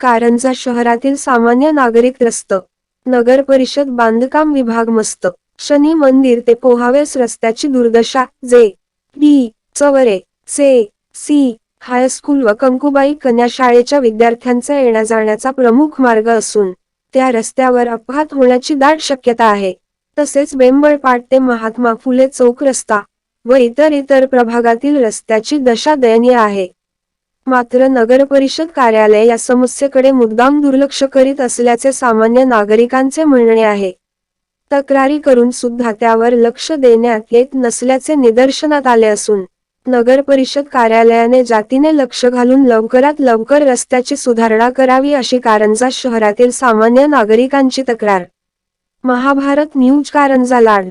कारंजा शहरातील सामान्य नागरिक रस्त नगर परिषद बांधकाम विभाग मस्त शनी मंदिर ते पोहावेस रस्त्याची दुर्दशा जे डी चवरे से सी हायस्कूल व कंकुबाई कन्या शाळेच्या विद्यार्थ्यांचा येण्या जाण्याचा प्रमुख मार्ग असून त्या रस्त्यावर अपघात होण्याची दाट शक्यता आहे. तसेच बेंबळपाट ते महात्मा फुले चौक रस्ता व इतर इतर प्रभागातील रस्त्याची दशा दयनीय आहे. मात्र नगर परिषद कार्यालय या समस्येकडे मुद्दाम दुर्लक्ष करीत असल्याचे सामान्य नागरिकांचे म्हणणे आहे. तक्रारी करून सुद्धा त्यावर लक्ष देण्यात येत नसल्याचे निदर्शनात आले असून नगर परिषद कार्यालयाने जातीने लक्ष घालून लवकरात लवकर रस्त्याची सुधारणा करावी अशी कारंजा शहरातील सामान्य नागरिकांची तक्रार. महाभारत न्यूज कारंजा लाड.